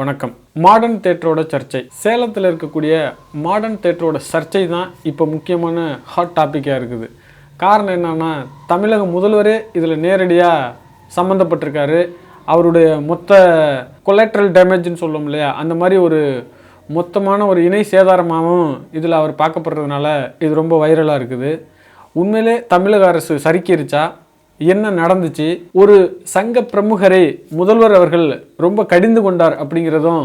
வணக்கம். மாடர்ன் தேட்டரோட சர்ச்சை. சேலத்தில் இருக்கக்கூடிய மாடர்ன் தேட்டரோட சர்ச்சை தான் இப்போ முக்கியமான ஹாட் டாப்பிக்காக இருக்குது. காரணம் என்னென்னா தமிழக முதல்வரே இதில் நேரடியாக சம்மந்தப்பட்டிருக்காரு அவருடைய மொத்த கொலாட்ரல் டேமேஜ்னு சொல்லும் இல்லையா அந்த மாதிரி ஒரு மொத்தமான ஒரு இணை சேதாரமாகவும் இதில் அவர் பார்க்கப்படுறதுனால இது ரொம்ப வைரலாக இருக்குது. உண்மையிலே தமிழக அரசு சறுக்கிருச்சா? என்ன நடந்துச்சு? ஒரு சங்க பிரமுகரை முதல்வர் அவர்கள் ரொம்ப கடிந்து கொண்டார் அப்படிங்கிறதும்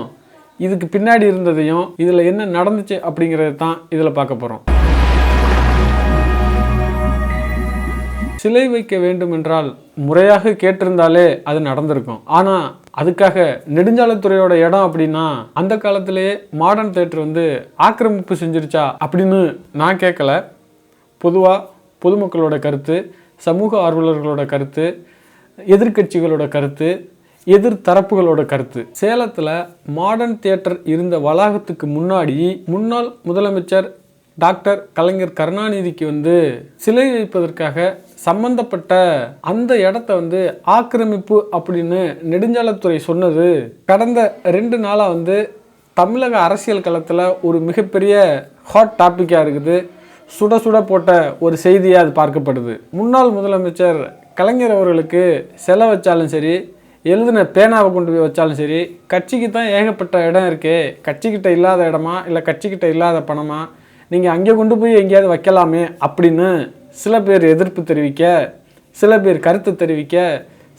இதுக்கு பின்னாடி இருந்ததையும் இதில் என்ன நடந்துச்சு அப்படிங்கிறது தான் இதில் பார்க்க போகிறோம் சிலை வைக்க வேண்டும் என்றால் முறையாக கேட்டிருந்தாலே அது நடந்திருக்கும். ஆனால் அதுக்காக நெடுஞ்சாலைத்துறையோட இடம் அப்படின்னா அந்த காலத்திலேயே மாடர்ன் தேட்டர் வந்து ஆக்கிரமிப்பு செஞ்சிருச்சா அப்படின்னு நான் கேட்கல பொதுவாக பொதுமக்களோட கருத்து சமூக ஆர்வலர்களோட கருத்து எதிர்க்கட்சிகளோட கருத்து எதிர் தரப்புகளோட கருத்து. சேலத்தில் மாடர்ன் தியேட்டர் இருந்த வளாகத்துக்கு முன்னாடி முன்னாள் முதலமைச்சர் டாக்டர் கலைஞர் கருணாநிதிக்கு வந்து சிலை வைப்பதற்காக சம்பந்தப்பட்ட அந்த இடத்த வந்து ஆக்கிரமிப்பு அப்படின்னு நெடுஞ்சாலைத்துறை சொன்னது. கடந்த ரெண்டு நாளாக வந்து தமிழக அரசியல் களத்தில் ஒரு மிகப்பெரிய ஹாட் டாப்பிக்காக இருக்குது. சுட சுட போட்ட ஒரு செய்தியாக அது பார்க்கப்படுது. முன்னாள் முதலமைச்சர் கலைஞர் அவர்களுக்கு செலை வச்சாலும் சரி எழுதின பேனாவை கொண்டு போய் வச்சாலும் சரி கட்சிக்கு தான் ஏகப்பட்ட இடம் இருக்கே. கட்சிக்கிட்ட இல்லாத இடமா இல்லை கட்சிக்கிட்ட இல்லாத பணமா? நீங்கள் அங்கே கொண்டு போய் எங்கேயாவது வைக்கலாமே அப்படின்னு சில பேர் எதிர்ப்பு தெரிவிக்க சில பேர் கருத்து தெரிவிக்க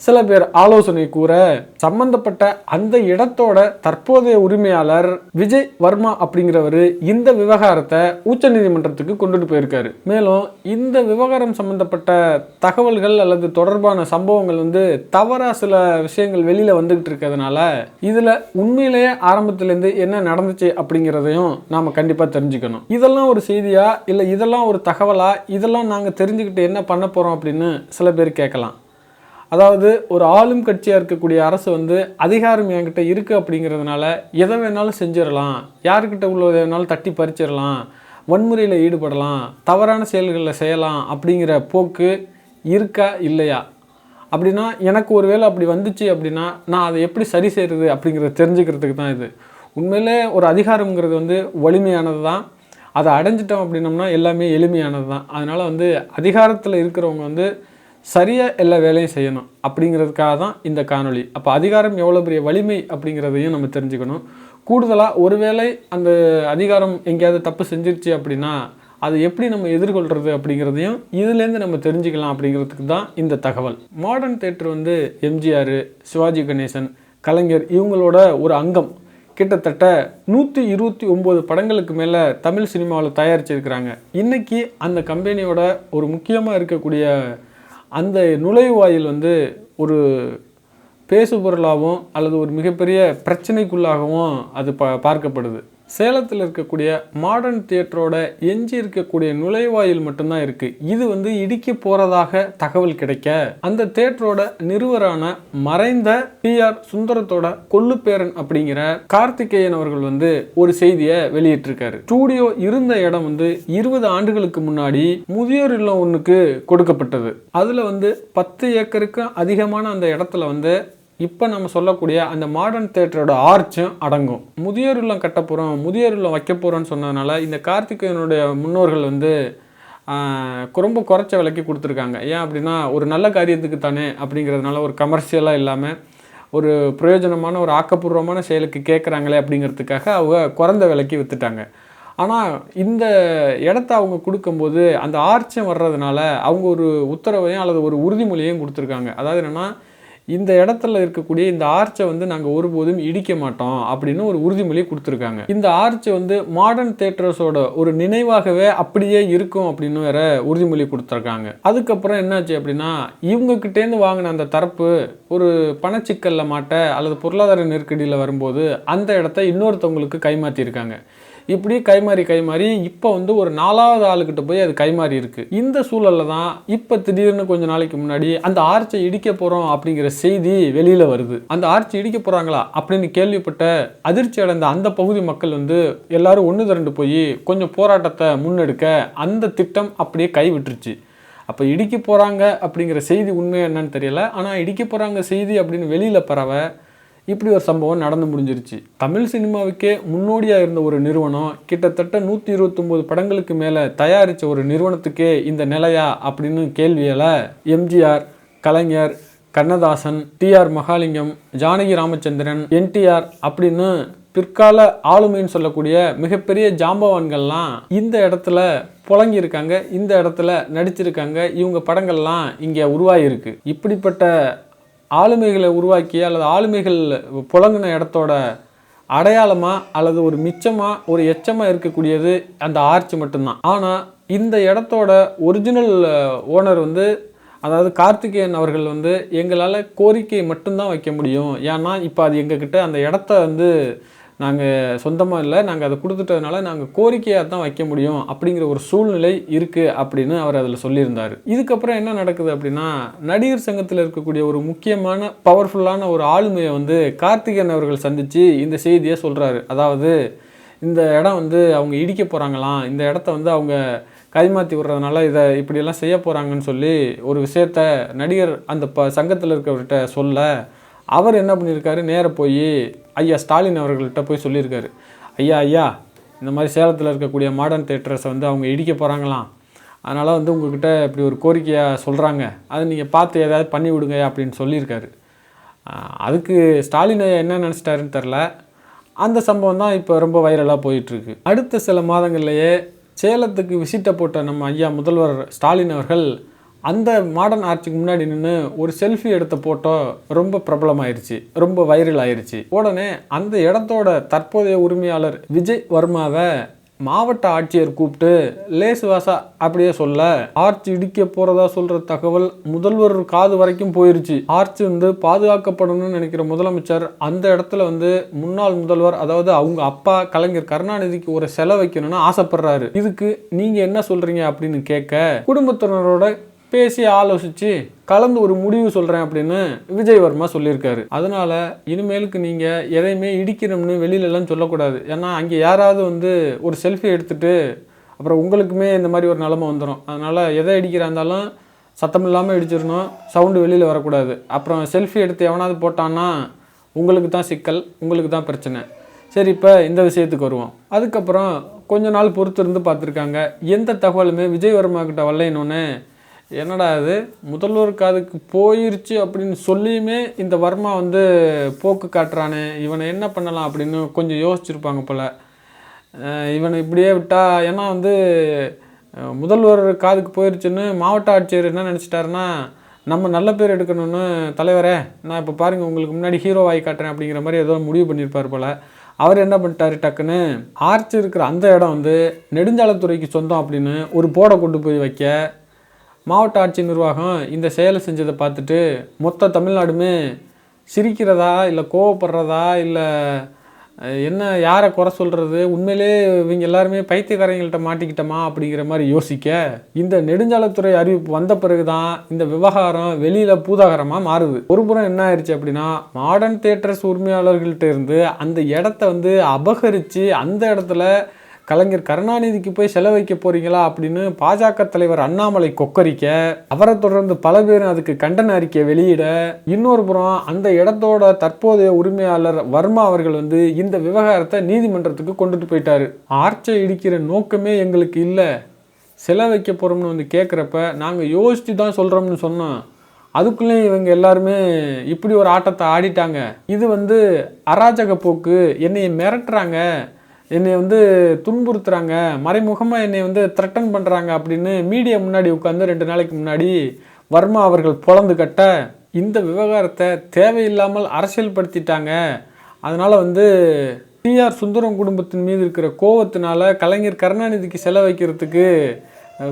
சில பேர் ஆலோசனை கூற சம்பந்தப்பட்ட அந்த இடத்தோட தற்போதைய உரிமையாளர் விஜய் வர்மா அப்படிங்கிறவர் இந்த விவகாரத்தை உச்சநீதிமன்றத்துக்கு கொண்டுட்டு போயிருக்காரு. மேலும் இந்த விவகாரம் சம்பந்தப்பட்ட தகவல்கள் அல்லது தொடர்பான சம்பவங்கள் வந்து தவறா சில விஷயங்கள் வெளியில வந்துகிட்டு இருக்கிறதுனால இதுல உண்மையிலேயே ஆரம்பத்திலேருந்து என்ன நடந்துச்சு அப்படிங்கிறதையும் நாம கண்டிப்பா தெரிஞ்சுக்கணும். இதெல்லாம் ஒரு செய்தியா? இல்லை இதெல்லாம் ஒரு தகவலா? இதெல்லாம் நாங்க தெரிஞ்சுக்கிட்டு என்ன பண்ண போறோம் அப்படின்னு சில பேர் கேட்கலாம். அதாவது ஒரு ஆளும் கட்சியாக இருக்கக்கூடிய அரசு வந்து அதிகாரம் என்கிட்ட இருக்குது அப்படிங்கிறதுனால எதை வேணாலும் செஞ்சிடலாம். யாருக்கிட்ட உள்ளதை வேணாலும் தட்டி பறிச்சிடலாம். வன்முறையில் ஈடுபடலாம். தவறான செயல்களில் செய்யலாம் அப்படிங்கிற போக்கு இருக்கா இல்லையா? அப்படின்னா எனக்கு ஒரு வேளை அப்படி வந்துச்சு அப்படின்னா நான் அதை எப்படி சரி செய்கிறது அப்படிங்கிறத தெரிஞ்சுக்கிறதுக்கு தான் இது. உண்மையிலே ஒரு அதிகாரம்ங்கிறது வந்து வலிமையானது தான். அதை அடைஞ்சிட்டோம் அப்படின்னம்னா எல்லாமே எளிமையானது தான். அதனால் வந்து அதிகாரத்தில் இருக்கிறவங்க வந்து சரியாக எல்லா வேலையும் செய்யணும் அப்படிங்கிறதுக்காக தான் இந்த காணொளி. அப்போ அதிகாரம் எவ்வளோ பெரிய வலிமை அப்படிங்கிறதையும் நம்ம தெரிஞ்சுக்கணும். கூடுதலாக ஒருவேளை அந்த அதிகாரம் எங்கேயாவது தப்பு செஞ்சிருச்சு அப்படின்னா அதை எப்படி நம்ம எதிர்கொள்கிறது அப்படிங்கிறதையும் இதுலேருந்து நம்ம தெரிஞ்சுக்கலாம் அப்படிங்கிறதுக்கு தான் இந்த தகவல். மாடர்ன் தேட்டர் வந்து எம்ஜிஆர் சிவாஜி கணேசன் கலைஞர் இவங்களோட ஒரு அங்கம். கிட்டத்தட்ட நூற்றி இருபத்தி ஒம்பது படங்களுக்கு மேலே தமிழ் சினிமாவில் தயாரிச்சிருக்கிறாங்க. இன்றைக்கி அந்த கம்பெனியோட ஒரு முக்கியமாக இருக்கக்கூடிய அந்த நுழைவாயில் வந்து ஒரு பேசுபொருளாகவும் அல்லது ஒரு மிகப்பெரிய பிரச்சனைக்குள்ளாகவும் அது ப பார்க்கப்படுது. சேலத்தில் இருக்கக்கூடிய மாடர்ன் தியேட்டரோட எஞ்சி இருக்கக்கூடிய நுழைவாயில் மட்டும்தான் இருக்குது இது வந்து இடிக்க போகிறதாக தகவல் கிடைக்க. அந்த தியேட்டரோட நிறுவரான மறைந்த பி ஆர் சுந்தரத்தோட கொள்ளுப்பேரன் அப்படிங்கிற கார்த்திகேயன் அவர்கள் வந்து ஒரு செய்தியை வெளியிட்டிருக்காரு. ஸ்டூடியோ இருந்த இடம் வந்து இருபது ஆண்டுகளுக்கு முன்னாடி முதியோர் இல்லம் ஒன்றுக்கு கொடுக்கப்பட்டது. அதில் வந்து பத்து ஏக்கருக்கு அதிகமான அந்த இடத்துல வந்து இப்போ நம்ம சொல்லக்கூடிய அந்த மாடர்ன் தேட்டரோட ஆர்ச்சும் அடங்கும். முதியோர் இல்லம் கட்ட போகிறோம் முதியோர் இல்லம் வைக்க போகிறோன்னு சொன்னதுனால இந்த கார்த்திகேயனுடைய முன்னோர்கள் வந்து ரொம்ப குறைச்ச விலைக்கு கொடுத்துருக்காங்க. ஏன் அப்படின்னா ஒரு நல்ல காரியத்துக்கு தானே அப்படிங்கிறதுனால ஒரு கமர்ஷியலாக இல்லாமல் ஒரு பிரயோஜனமான ஒரு ஆக்கப்பூர்வமான செயலுக்கு கேட்குறாங்களே அப்படிங்கிறதுக்காக அவங்க குறைந்த விலைக்கு விற்றுட்டாங்க ஆனால் இந்த இடத்த அவங்க கொடுக்கும்போது அந்த ஆர்ச்சம் வர்றதுனால அவங்க ஒரு உத்தரவையும் அல்லது ஒரு உறுதிமொழியையும் கொடுத்துருக்காங்க. அதாவது என்னென்னா இந்த இடத்துல இருக்கக்கூடிய இந்த ஆர்ச்சை வந்து நாங்கள் ஒருபோதும் இடிக்க மாட்டோம் அப்படின்னு ஒரு உறுதிமொழி கொடுத்துருக்காங்க. இந்த ஆர்ச் வந்து மாடர்ன் தேட்டர்ஸோட ஒரு நினைவாகவே அப்படியே இருக்கும் அப்படின்னு வேற உறுதிமொழி கொடுத்துருக்காங்க. அதுக்கப்புறம் என்னாச்சு அப்படின்னா இவங்க கிட்டேருந்து வாங்கின அந்த தரப்பு ஒரு பணச்சிக்கல்ல மாட்ட அல்லது பொருளாதார நெருக்கடியில் வரும்போது அந்த இடத்த இன்னொருத்தவங்களுக்கு கைமாற்றிருக்காங்க இப்படி கைமாறி கைமாறி இப்போ வந்து ஒரு நாலாவது ஆளுக்கிட்ட போய் அது கைமாறி இருக்கு. இந்த சூழல்ல தான் இப்போ திடீர்னு கொஞ்ச நாளைக்கு முன்னாடி அந்த ஆர்ச்சை இடிக்க போகிறோம் அப்படிங்கிற செய்தி வெளியில் வருது. அந்த ஆர்ச்சி இடிக்க போகிறாங்களா அப்படின்னு கேள்விப்பட்ட அதிர்ச்சி அடைந்த அந்த பகுதி மக்கள் வந்து எல்லாரும் ஒன்று திரண்டு போய் கொஞ்சம் போராட்டத்தை முன்னெடுக்க அந்த திட்டம் அப்படியே கைவிட்டுருச்சு. அப்போ இடிக்க போகிறாங்க அப்படிங்கிற செய்தி உண்மை என்னன்னு தெரியல. ஆனால் இடிக்க போகிறாங்க செய்தி அப்படின்னு வெளியில் பரவ இப்படி ஒரு சம்பவம் நடந்து முடிஞ்சிருச்சு. தமிழ் சினிமாவுக்கே முன்னோடியாக இருந்த ஒரு நிறுவனம் கிட்டத்தட்ட நூற்றி இருபத்தொம்போது படங்களுக்கு மேலே தயாரித்த ஒரு நிறுவனத்துக்கே இந்த நிலையா அப்படின்னு கேள்வியில் MGR Kalaignar Kannadasan TR Mahalingam Janaki Ramachandran NTR அப்படின்னு பிற்கால ஆளுமைன்னு சொல்லக்கூடிய மிகப்பெரிய ஜாம்பவான்கள்லாம் இந்த இடத்துல புழங்கியிருக்காங்க இந்த இடத்துல நடிச்சிருக்காங்க இவங்க படங்கள்லாம் இங்கே உருவாகியிருக்கு. இப்படிப்பட்ட ஆளுமைகளை உருவாக்கி அல்லது ஆளுமைகள் புழங்கின இடத்தோட அடையாளமாக அல்லது ஒரு மிச்சமாக ஒரு எச்சமாக இருக்கக்கூடியது அந்த ஆர்ச் மட்டும்தான். ஆனால் இந்த இடத்தோட ஒரிஜினல் ஓனர் வந்து அதாவது கார்த்திகேயன் அவர்கள் வந்து எங்களால் கோரிக்கை மட்டும்தான் வைக்க முடியும். ஏன்னா இப்போ அது எங்ககிட்ட அந்த இடத்த வந்து நாங்கள் சொந்தமாக இல்லை நாங்கள் அதை கொடுத்துட்டதுனால நாங்கள் கோரிக்கையாக தான் வைக்க முடியும் அப்படிங்கிற ஒரு சூழ்நிலை இருக்குது அப்படின்னு அவர் அதில் சொல்லியிருந்தார். இதுக்கப்புறம் என்ன நடக்குது அப்படின்னா நடிகர் சங்கத்தில் இருக்கக்கூடிய ஒரு முக்கியமான பவர்ஃபுல்லான ஒரு ஆளுமையை வந்து கார்த்திகேயன் அவர்கள் சந்தித்து இந்த செய்தியை சொல்கிறாரு அதாவது இந்த இடம் வந்து அவங்க இடிக்க போகிறாங்களாம் இந்த இடத்த வந்து அவங்க கைமாற்றி விடுறதுனால இதை இப்படியெல்லாம் செய்ய போகிறாங்கன்னு சொல்லி ஒரு விஷயத்த நடிகர் அந்த ப சங்கத்தில் இருக்கிறவர்கிட்ட சொல்ல அவர் என்ன பண்ணியிருக்காரு? நேராக போய் ஐயா ஸ்டாலின் அவர்கள்ட்ட போய் சொல்லியிருக்காரு. ஐயா ஐயா இந்த மாதிரி சேலத்தில் இருக்கக்கூடிய மாடர்ன் தேட்டர்ஸை வந்து அவங்க இடிக்க போகிறாங்களாம் அதனால் வந்து உங்கள்கிட்ட இப்படி ஒரு கோரிக்கையாக சொல்கிறாங்க அதை நீங்கள் பார்த்து ஏதாவது பண்ணி விடுங்க அப்படின்னு சொல்லியிருக்காரு. அதுக்கு ஸ்டாலின் ஐயா என்ன நினச்சிட்டாருன்னு தெரில அந்த சம்பவம் தான் இப்போ ரொம்ப வைரலாக போயிட்டுருக்கு. அடுத்த சில மாதங்கள்லேயே சேலத்துக்கு விசிட்டை போட்ட நம்ம ஐயா முதல்வர் ஸ்டாலின் அவர்கள் அந்த மாடர்ன் ஆர்ச்சுக்கு முன்னாடி நின்று ஒரு செல்ஃபி எடுத்த போட்டோ ரொம்ப பிரபலமாயிருச்சு ரொம்ப வைரல் ஆயிருச்சு. உடனே அந்த இடத்தோட தற்போதைய உரிமையாளர் விஜய் வர்மாவை மாவட்ட ஆட்சியர் கூப்பிட்டு லேசுவாசா அப்படியே சொல்ல ஆர்ச் இடிக்க போறதா சொல்ற தகவல் முதல்வர் காது வரைக்கும் போயிருச்சு. ஆர்ச் வந்து பாதுகாக்கப்படணும்னு நினைக்கிற முதலமைச்சர் அந்த இடத்துல வந்து முன்னாள் முதல்வர் அதாவது அவங்க அப்பா கலைஞர் கருணாநிதிக்கு ஒரு செலவு வைக்கணும்னு ஆசைப்படுறாரு. இதுக்கு நீங்க என்ன சொல்றீங்க அப்படின்னு கேட்க குடும்பத்தினரோட பேசி ஆலோசித்து கலந்து ஒரு முடிவு சொல்கிறேன் அப்படின்னு விஜய் வர்மா சொல்லியிருக்காரு. அதனால் இனிமேலுக்கு நீங்கள் எதையுமே இடிக்கணும்னு வெளியிலலாம் சொல்லக்கூடாது. ஏன்னா அங்கே யாராவது வந்து ஒரு செல்ஃபி எடுத்துட்டு அப்புறம் உங்களுக்குமே இந்த மாதிரி ஒரு நிலமை வந்துடும் அதனால் எதை இடிக்கிறா இருந்தாலும் சத்தம் இல்லாமல் இடிச்சிடணும். சவுண்டு வெளியில் வரக்கூடாது. அப்புறம் செல்ஃபி எடுத்து எவனாவது போட்டான்னா உங்களுக்கு தான் சிக்கல் உங்களுக்கு தான் பிரச்சனை. சரி இப்போ இந்த விஷயத்துக்கு வருவோம். அதுக்கப்புறம் கொஞ்ச நாள் பொறுத்து இருந்து பார்த்துருக்காங்க. எந்த தகவலுமே விஜய் வர்மா கிட்ட வரலைன்னொன்னே என்னடா இது? முதல்வர் காதுக்கு போயிருச்சு அப்படின்னு சொல்லியுமே இந்த வர்மா வந்து போக்கு காட்டுறானே. இவனை என்ன பண்ணலாம் அப்படின்னு கொஞ்சம் யோசிச்சிருப்பாங்க போல். இவனை இப்படியே விட்டா ஏன்னா வந்து முதல்வர் காதுக்கு போயிருச்சுன்னு மாவட்ட ஆட்சியர் என்ன நினச்சிட்டாருன்னா நம்ம நல்ல பேர் எடுக்கணும்னு தலைவரே நான் இப்போ பாருங்கள் உங்களுக்கு முன்னாடி ஹீரோ ஆகி காட்டுறேன் அப்படிங்கிற மாதிரி ஏதோ முடிவு பண்ணியிருப்பார் போல். அவர் என்ன பண்ணிட்டாரு டக்குன்னு ஆர்ச் இருக்கிற அந்த இடம் வந்து நெடுஞ்சாலைத்துறைக்கு சொந்தம் அப்படின்னு ஒரு போர்டை கொண்டு போய் வைக்க மாவட்ட ஆட்சி நிர்வாகம் இந்த செயலை செஞ்சதை பார்த்துட்டு மொத்த தமிழ்நாடுமே சிரிக்கிறதா இல்லை கோவப்படுறதா இல்லை என்ன யாரை குறை சொல்கிறது உண்மையிலே இவங்க எல்லாருமே பைத்தியக்காரங்கள்ட்ட மாட்டிக்கிட்டோமா அப்படிங்கிற மாதிரி யோசிக்க இந்த நெடுஞ்சாலைத்துறை அறிவிப்பு வந்த பிறகு தான் இந்த விவகாரம் வெளியில் பூதாகரமாக மாறுது. ஒரு புறம் என்ன ஆயிடுச்சு அப்படின்னா மாடர்ன் தேட்டர்ஸ் உரிமையாளர்கள்ட்ட இருந்து அந்த இடத்த வந்து அபகரித்து அந்த இடத்துல கலைஞர் கருணாநிதிக்கு போய் செலவைக்க போறீங்களா அப்படின்னு பாஜக தலைவர் அண்ணாமலை கொக்கரிக்க அவரை தொடர்ந்து பல பேரும் அதுக்கு கண்டன அறிக்கை வெளியிட இன்னொரு புறம் அந்த இடத்தோட தற்போதைய உரிமையாளர் வர்மா அவர்கள் வந்து இந்த விவகாரத்தை நீதிமன்றத்துக்கு கொண்டுட்டு போயிட்டாரு. ஆர்ச்சை இடிக்கிற நோக்கமே எங்களுக்கு இல்லை. செல வைக்க போகிறோம்னு வந்து கேட்குறப்ப நாங்கள் யோசித்து தான் சொல்கிறோம்னு சொன்னோம். அதுக்குள்ளே இவங்க எல்லாருமே இப்படி ஒரு ஆட்டத்தை ஆடிட்டாங்க. இது வந்து அராஜக போக்கு என்னையை மிரட்டுறாங்க. என்னை வந்து துன்புறுத்துகிறாங்க மறைமுகமாக என்னை வந்து த்ரெட்டன் பண்ணுறாங்க அப்படின்னு மீடியா முன்னாடி உட்காந்து ரெண்டு நாளைக்கு முன்னாடி வர்மா அவர்கள் பொழந்து கட்ட இந்த விவகாரத்தை தேவையில்லாமல் அரசியல்படுத்திட்டாங்க. அதனால் வந்து டிஆர் சுந்தரம் குடும்பத்தின் மீது இருக்கிற கோவத்தினால கலைஞர் கருணாநிதிக்கு செலவைக்கிறதுக்கு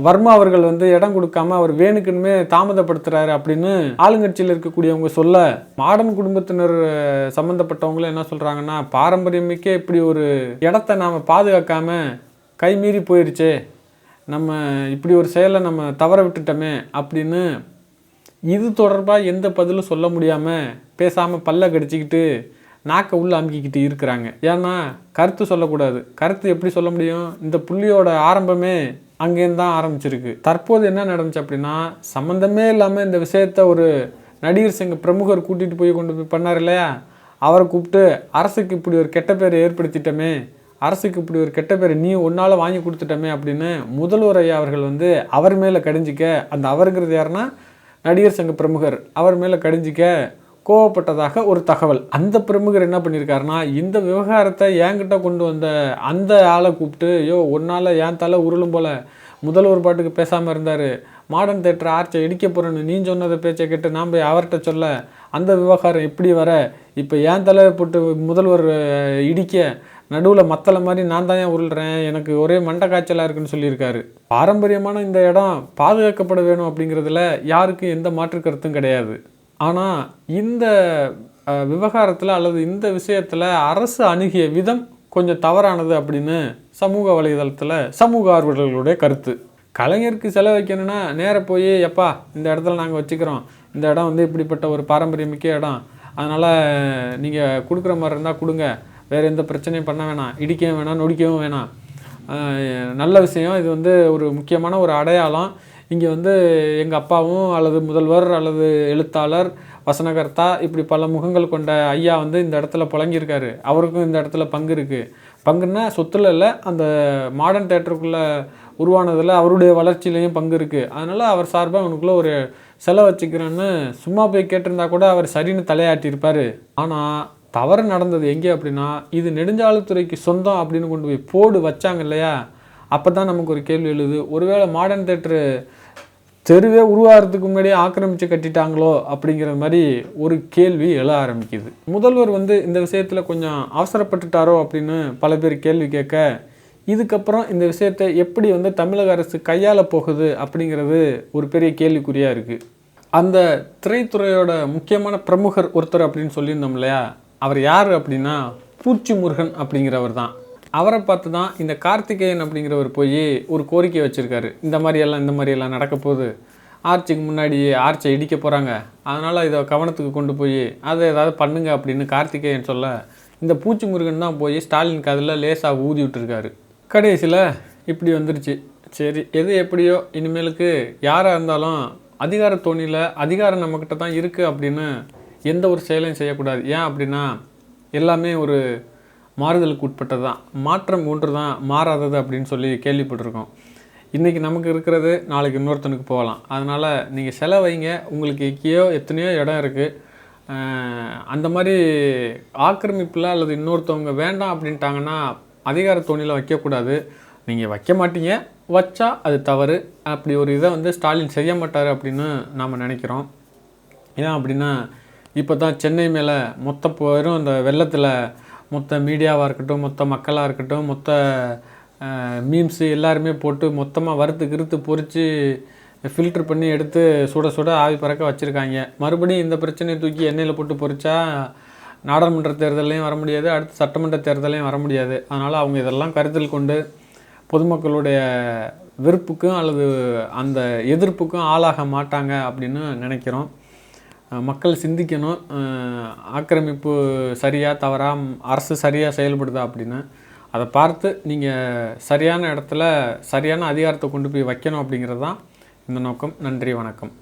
வர்மா அவர்கள் வந்து இடம் கொடுக்காம அவர் வேணுக்குன்னுமே தாமதப்படுத்துறாரு அப்படின்னு ஆளுங்கட்சியில் இருக்கக்கூடியவங்க சொல்ல மாடர்ன் குடும்பத்தினர் சம்மந்தப்பட்டவங்களும் என்ன சொல்கிறாங்கன்னா பாரம்பரியமிக்கே இப்படி ஒரு இடத்த நாம் பாதுகாக்காம கைமீறி போயிடுச்சே நம்ம இப்படி ஒரு செயலை நம்ம தவற விட்டுட்டோமே அப்படின்னு இது தொடர்பாக எந்த பதிலும் சொல்ல முடியாமல் பேசாமல் பல்ல கடிச்சிக்கிட்டு நாக்கை உள்ளே அமுக்கிக்கிட்டு இருக்கிறாங்க. ஏன்னா கருத்து சொல்லக்கூடாது. கருத்து எப்படி சொல்ல முடியும்? இந்த புள்ளியோட ஆரம்பமே அங்கேருந்து தான் ஆரம்பிச்சிருக்கு. தற்போது என்ன நடந்துச்சு அப்படின்னா சம்மந்தமே இல்லாமல் இந்த விஷயத்த ஒரு நடிகர் சங்க பிரமுகர் கூட்டிகிட்டு போய் கொண்டு போய் பண்ணார் இல்லையா? அவரை கூப்பிட்டு அரசுக்கு இப்படி ஒரு கெட்ட பேரை ஏற்படுத்திட்டோமே அரசுக்கு இப்படி ஒரு கெட்ட பேர் நீ ஒன்றால் வாங்கி கொடுத்துட்டோமே அப்படின்னு முதல்வர் ஐயா அவர்கள் வந்து அவர் மேலே கடிஞ்சிக்க. அந்த அவருங்கிறது யாருன்னா நடிகர் சங்க பிரமுகர். அவர் மேலே கடிஞ்சிக்க கோவப்பட்டதாக ஒரு தகவல். அந்த பிரமுகர் என்ன பண்ணியிருக்காருன்னா இந்த விவகாரத்தை என்கிட்ட கொண்டு வந்த அந்த ஆளை கூப்பிட்டு ஐயோ ஒன்றால் ஏன் தலை உருளும் போல ஒரு பாட்டுக்கு பேசாமல் இருந்தார். மாடர்ன் தேட்டர் ஆர்ச்சை இடிக்க போகிறேன்னு நீ சொன்னதை பேச்சை கேட்டு நாம் போய் அவர்கிட்ட சொல்ல அந்த விவகாரம் எப்படி வர இப்போ ஏன் தலை போட்டு முதல்வர் இடிக்க நடுவில் மத்தலை மாதிரி நான் தான் ஏன் உருள்றேன்? எனக்கு ஒரே மண்டை காய்ச்சலாக இருக்குன்னு சொல்லியிருக்காரு. பாரம்பரியமான இந்த இடம் பாதுகாக்கப்பட வேணும் அப்படிங்கிறதுல யாருக்கும் எந்த மாற்று கருத்தும் கிடையாது. ஆனால் இந்த விவகாரத்தில் அல்லது இந்த விஷயத்தில் அரசு அணுகிய விதம் கொஞ்சம் தவறானது அப்படின்னு சமூக வலைதளத்தில் சமூக ஆர்வலர்களுடைய கருத்து. கலைஞருக்கு செலவைக்கணும்னா நேராக போய் எப்பா இந்த இடத்துல நாங்கள் வச்சுக்கிறோம். இந்த இடம் வந்து இப்படிப்பட்ட ஒரு பாரம்பரியமிக்க இடம். அதனால் நீங்கள் கொடுக்குற மாதிரி இருந்தால் கொடுங்க. வேறு எந்த பிரச்சனையும் பண்ண வேணாம். இடிக்கவும் வேணாம் நொடிக்கவும் வேணாம். நல்ல விஷயம். இது வந்து ஒரு முக்கியமான ஒரு அடையாளம். இங்கே வந்து எங்கள் அப்பாவும் அல்லது முதல்வர் அல்லது எழுத்தாளர் வசனகர்த்தா இப்படி பல முகங்கள் கொண்ட ஐயா வந்து இந்த இடத்துல புழங்கியிருக்காரு. அவருக்கும் இந்த இடத்துல பங்கு இருக்குது பங்குன்னா சொத்துல இல்லை அந்த மாடர்ன் தேட்டருக்குள்ளே உருவானதில் அவருடைய வளர்ச்சியிலையும் பங்கு இருக்குது அதனால் அவர் சார்பாக அவனுக்குள்ளே ஒரு செலவு வச்சுக்கிறேன்னு சும்மா போய் கேட்டிருந்தா கூட அவர் சரின்னு தலையாட்டியிருப்பார். ஆனால் தவறு நடந்தது எங்கே அப்படின்னா இது நெடுஞ்சாலைத்துறைக்கு சொந்தம் அப்படின்னு கொண்டு போய் போடு வச்சாங்க இல்லையா? அப்போ தான் நமக்கு ஒரு கேள்வி எழுது. ஒருவேளை மாடர்ன் தேட்டரு தெருவே உருவாகிறதுக்கு முன்னாடியே ஆக்கிரமித்து கட்டிட்டாங்களோ அப்படிங்கிற மாதிரி ஒரு கேள்வி எழ ஆரம்பிக்குது. முதல்வர் வந்து இந்த விஷயத்தில் கொஞ்சம் அவசரப்பட்டுட்டாரோ அப்படின்னு பல பேர் கேள்வி கேட்க இதுக்கப்புறம் இந்த விஷயத்தை எப்படி வந்து தமிழக அரசு கையாள போகுது அப்படிங்கிறது ஒரு பெரிய கேள்விக்குறியாக இருக்குது அந்த திரைத்துறையோட முக்கியமான பிரமுகர் ஒருத்தர் அப்படின்னு சொல்லியிருந்தோம் இல்லையா? அவர் யார் அப்படின்னா பூச்சி முருகன் அப்படிங்கிறவர் தான். அவரை பார்த்து தான் இந்த கார்த்திகேயன் அப்படிங்கிறவர் போய் ஒரு கோரிக்கை வச்சுருக்காரு. இந்த மாதிரியெல்லாம் இந்த மாதிரியெல்லாம் நடக்க போகுது. ஆர்ச்சிக்கு முன்னாடி ஆர்ச்சை இடிக்க போகிறாங்க அதனால் இதை கவனத்துக்கு கொண்டு போய் அதை ஏதாவது பண்ணுங்க அப்படின்னு கார்த்திகேயன் சொல்ல இந்த பூச்சி முருகன் தான் போய் ஸ்டாலின் காதில் லேசாக ஊதி விட்டுருக்காரு. கடைசியில் இப்படி வந்துருச்சு. சரி எது எப்படியோ இனிமேலுக்கு யாராக இருந்தாலும் அதிகார தோணியில் அதிகாரம் நம்மக்கிட்ட தான் இருக்குது அப்படின்னு எந்த ஒரு செயலையும் செய்யக்கூடாது. ஏன் அப்படின்னா எல்லாமே ஒரு மாறுதலுக்கு உட்பட்டது தான். மாற்றம் ஒன்று தான் மாறாதது அப்படின்னு சொல்லி கேள்விப்பட்டிருக்கோம். இன்றைக்கி நமக்கு இருக்கிறது நாளைக்கு இன்னொருத்தனுக்கு போகலாம். அதனால் நீங்கள் செலவைங்க. உங்களுக்கு எங்கேயோ எத்தனையோ இடம் இருக்குது அந்த மாதிரி ஆக்கிரமிப்பில் அல்லது இன்னொருத்தவங்க வேண்டாம் அப்படின்ட்டாங்கன்னா அதிகார தோணியில் வைக்கக்கூடாது. நீங்கள் வைக்க மாட்டீங்க. வச்சா அது தவறு. அப்படி ஒரு இதை வந்து ஸ்டாலின் செய்ய மாட்டார் அப்படின்னு நாம் நினைக்கிறோம். ஏன் அப்படின்னா இப்போ தான் சென்னை மேலே மொத்த பேரும் அந்த வெள்ளத்தில் மொத்த மீடியாவாக இருக்கட்டும் மொத்த மக்களாக இருக்கட்டும் மொத்த மீம்ஸு எல்லாருமே போட்டு மொத்தமாக வறுத்து கிறுத்து பொறிச்சு ஃபில்டர் பண்ணி எடுத்து சுட சுட ஆவி பறக்க வச்சுருக்காங்க. மறுபடியும் இந்த பிரச்சனையை தூக்கி எண்ணெயில் போட்டு பொறிச்சா நாடாளுமன்ற தேர்தலையும் வர முடியாது அடுத்து சட்டமன்ற தேர்தலையும் வர முடியாது. அதனால் அவங்க இதெல்லாம் கருத்தில் கொண்டு பொதுமக்களுடைய வெறுப்புக்கும் அல்லது அந்த எதிர்ப்புக்கும் ஆளாக மாட்டாங்க அப்படின்னு நினைக்கிறோம். மக்கள் சிந்திக்கணும். ஆக்கிரமிப்பு சரியாக தவறா அரசு சரியாக செயல்படுதா அப்படின்னு அதை பார்த்து நீங்கள் சரியான இடத்துல சரியான அதிகாரத்தை கொண்டு போய் வைக்கணும் அப்படிங்கிறது தான் இந்த நோக்கம். நன்றி வணக்கம்.